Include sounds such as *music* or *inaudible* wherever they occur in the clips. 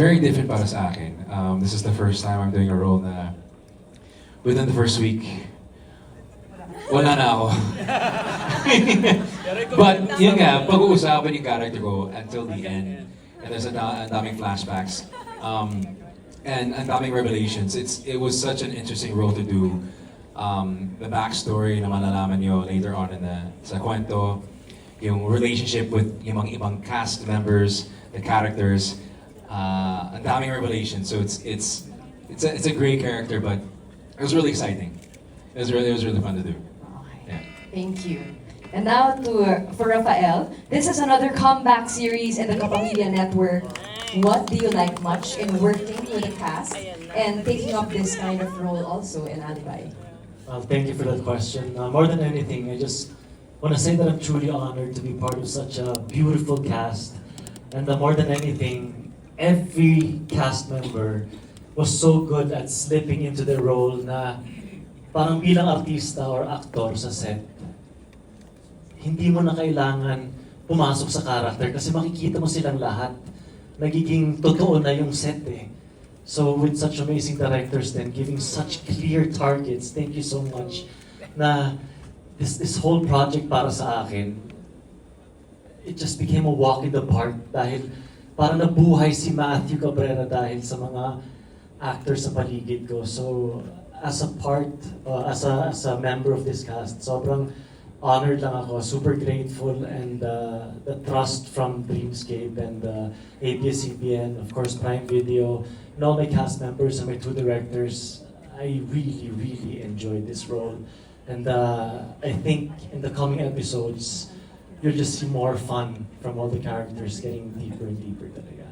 very different para sa akin. Um, this is the first time I'm doing a role na within the first week, wala na ako. *laughs* But yun nga, pag-uusapan yung character ko until the end. And there's a ang daming flashbacks. Um, and ang daming revelations. It's It was such an interesting role to do. Um, the backstory na malalaman nyo later on in the, sa kwento. Yung relationship with yung mga ibang cast members, the characters. Uh, ang daming revelations. So it's it's it's a, it's a great character, but it was really exciting. It was really it was really fun to do. Yeah. Thank you. And now to for Rafael. This is another comeback series in the Kapamilya Network. What do you like much in working with the cast and taking up this kind of role also in Alibay? Well, thank you for that question. Uh, more than anything, I just want to say that I'm truly honored to be part of such a beautiful cast. And uh, more than anything, every cast member was so good at slipping into their role na parang bilang artista or actor sa set, hindi mo na kailangan pumasok sa character kasi makikita mo silang lahat. Nagiging totoo na yung set eh. So with such amazing directors then giving such clear targets, thank you so much na this this whole project para sa akin it just became a walk in the park dahil parang nabuhay si Matthew Cabrera dahil sa mga actors sa paligid ko. So as a part, uh, as a as a member of this cast, sobrang honored lang ako, super grateful and uh, the trust from Dreamscape and uh, ABS-CBN, of course Prime Video, and all my cast members and my two directors. I really, really enjoyed this role. And uh, I think in the coming episodes, you'll just see more fun from all the characters getting deeper and deeper talaga.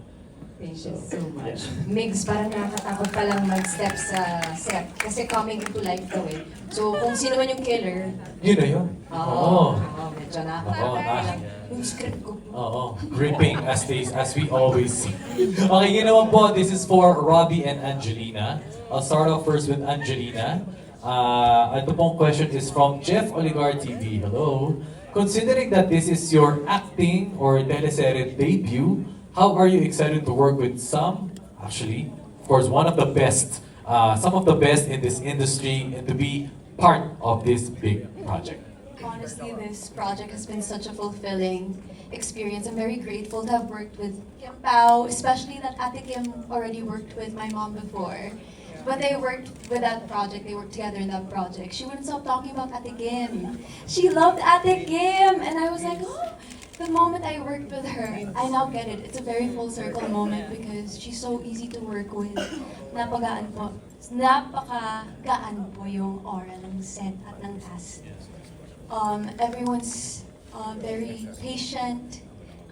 Thank So, you so much. yeah. *laughs* Migs, parang nakakatakot pa lang mag-step sa set kasi coming into life daw eh. So kung sino man yung killer, Yun na yun. oo, oo, medyo Oo, nakakatakot. ah. Yung script ko, Oo, gripping as they, as we always see. *laughs* Okay, naman po, this is for Robbie and Angelina. I'll start off first with Angelina. Uh, ito pong question is from Jeff Oligar TV. Hello. Considering that this is your acting or teleserye debut, how are you excited to work with some, actually, of course, one of the best, uh, some of the best in this industry and to be part of this big project? Honestly, this project has been such a fulfilling experience. I'm very grateful to have worked with Kim Pao, especially that Ate Kim already worked with my mom before. When they worked with that project, they worked together in that project. She wouldn't stop talking about Ate Kim. She loved Ate Kim, and I was like, oh. The moment I worked with her, I now get it. It's a very full circle moment because she's so easy to work with. Napagaan po. Napakagaan po yung aura ng set at ng cast um, everyone's uh, very patient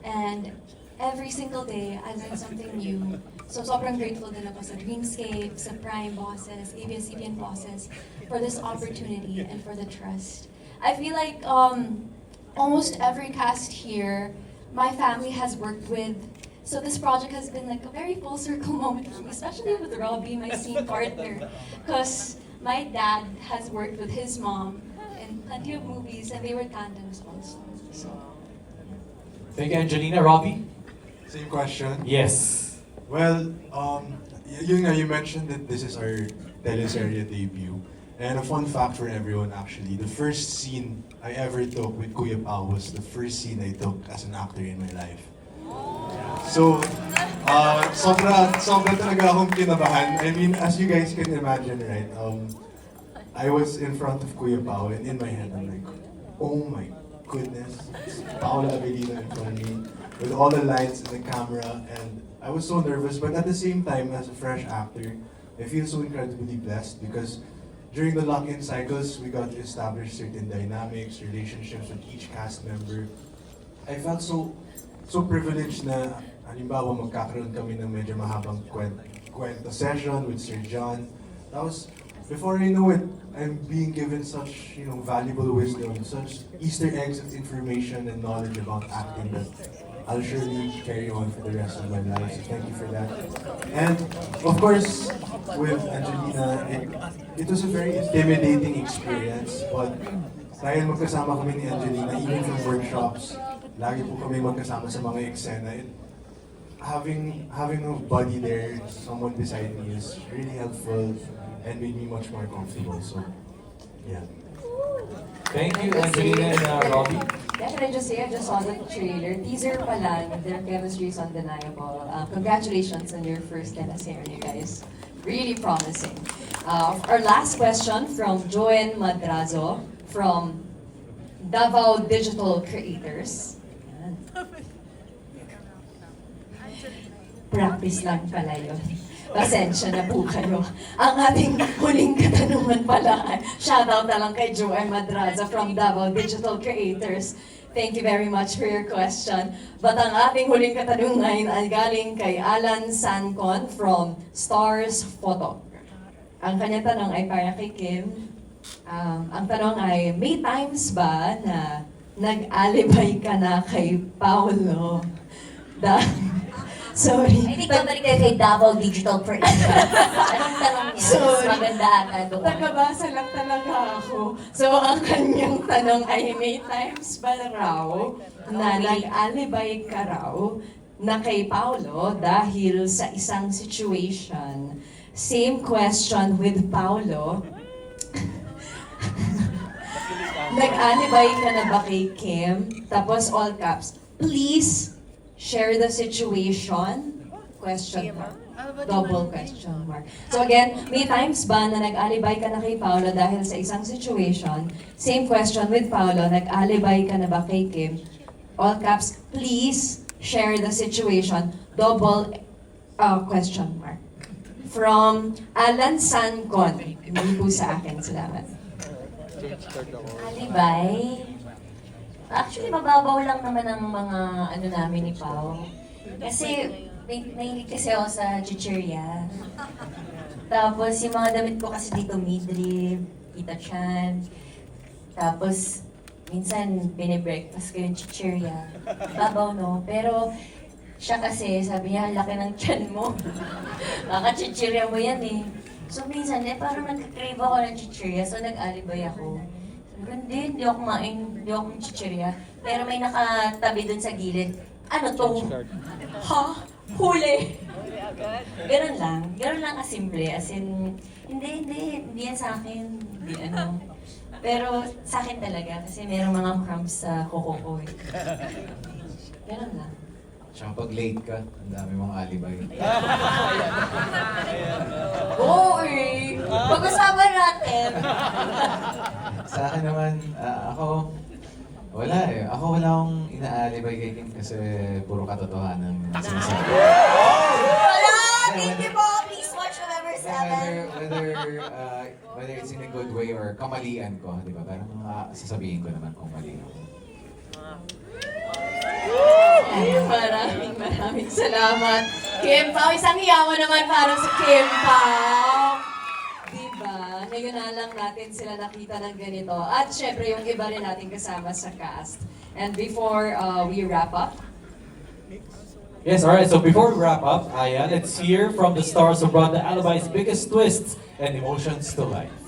and every single day I learn something new. So sobrang grateful din ako sa Dreamscape, sa Prime bosses, ABS-CBN bosses for this opportunity and for the trust. I feel like um, almost every cast here, my family has worked with. So this project has been like a very full circle *laughs* moment for me, especially with Robbie, my scene partner, because my dad has worked with his mom in plenty of movies, and they were tandems also. So. Thank you, Angelina. Robbie? Same question. Yes. Well, um, y- yun nga, you mentioned that this is our teleserye debut. And a fun fact for everyone actually, the first scene I ever took with Kuya Pao was the first scene I took as an actor in my life. So, uh, sobra, sobra talaga akong kinabahan. I mean, as you guys can imagine, right? Um, I was in front of Kuya Pao and in my head I'm like, oh my goodness, it's Paolo Avellino in front of me with all the lights and the camera and I was so nervous but at the same time as a fresh actor, I feel so incredibly blessed because during the lock-in cycles, we got to establish certain dynamics, relationships with each cast member. I felt so so privileged na halimbawa magkakaroon kami ng medyo mahabang kwento, kwento session with Sir John. Tapos, before I know it, I'm being given such, you know, valuable wisdom, such Easter eggs of information and knowledge about acting that I'll surely carry on for the rest of my life. So thank you for that. And of course, with Angelina, it, it was a very intimidating experience, but dahil magkasama kami ni Angelina, even from workshops, lagi po kami magkasama sa mga eksena. It, having having a buddy there, someone beside me is really helpful and made me much more comfortable. So, yeah. Thank you, Angelina and uh, Robbie. Yeah, can I just say, I just saw the trailer. Teaser pa lang, their chemistry is undeniable. Uh, congratulations on your first teleserye, you guys. Really promising. Uh, our last question from Joen Madrazo from Davao Digital Creators. *laughs* Practice lang pala yun. Pasensya na po kayo. Ang ating huling katanungan pala ay shoutout na lang kay Joanne Madraza from Davao Digital Creators. Thank you very much for your question. But ang ating huling katanungan ay galing kay Alan Sancon from Stars Photo. Ang kanyang tanong ay para kay Kim. Um, ang tanong ay, may times ba na nag-alibay ka na kay Paolo? Da Sorry. I think babalik tayo kay Davao Digital Creation. Anong tanong niya? Sorry. Mas maganda ata doon. Tagabasa lang talaga ako. So, ang kanyang tanong ay, may times ba raw na nag-alibay ka raw na kay Paolo dahil sa isang situation? Same question with Paolo. *laughs* Nag-alibay ka na ba kay Kim? Tapos all caps, please share the situation? Question mark. Double question mark. So again, may times ba na nag-alibay ka na kay Paolo dahil sa isang situation? Same question with Paolo, nag-alibay ka na ba kay Kim? All caps, please share the situation. Double uh, question mark. From Alan Sancon. Hindi po sa akin. Salamat. Alibay. Actually, mababaw lang naman ang mga ano namin ni Pao. Kasi, may, mahilig kasi ako sa chichirya. Tapos, yung mga damit ko kasi dito, midrib, kita chan. Tapos, minsan, binibreakfast ko yung chichirya. Babaw, no? Pero, siya kasi, sabi niya, "Ang laki ng tiyan mo. *laughs* Baka chichirya mo yan eh. So, minsan, eh, parang nagka-crave ako ng chichirya, so nag-alibay ako. Hindi, hindi ako kumain, hindi ako chichirya. Pero may nakatabi dun sa gilid. Ano to? Ha? Huli! Ganun lang. Ganun lang kasimple. As in, hindi, hindi, hindi yan sa akin. Hindi ano. Pero sa akin talaga, kasi merong mga crumbs sa kuko ko eh. Ganun lang. Tsaka pag late ka, ang dami mong alibay. Oo eh! Pag-usapan natin! *laughs* Sa akin naman, ah, ako, wala eh. Ako wala akong inaalibay kay Kim kasi puro katotohanan ang sinasabi. Wala! Thank you po! Please watch November 7. Whether, whether, uh, whether it's in a good way or kamalian ko, di ba? Parang uh, sasabihin ko naman kung mali ako. Maraming maraming salamat. Kim Pao, isang hiyawan naman para sa Kim Pao. Diba? Ngayon na lang natin sila nakita ng ganito. At syempre, yung iba rin natin kasama sa cast. And before uh, we wrap up, Yes, alright, so before we wrap up, Aya, let's hear from the stars who brought the Alibi's biggest twists and emotions to life.